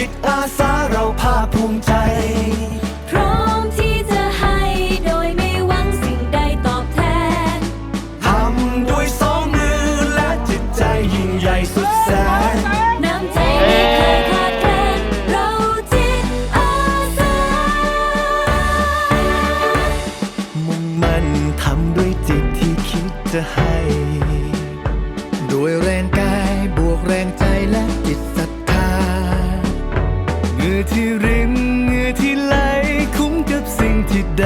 จิตอาสาเราภาคภูมิใจ พร้อมที่จะให้โดยไม่หวังสิ่งใดตอบแทน ทำด้วยสองมือและจิตใจยิ่งใหญ่สุดแสน น้ำใจไม่เคยขาดแคลนเราจิตอาสา มุ่งมั่นทำด้วยจิตที่คิดจะให้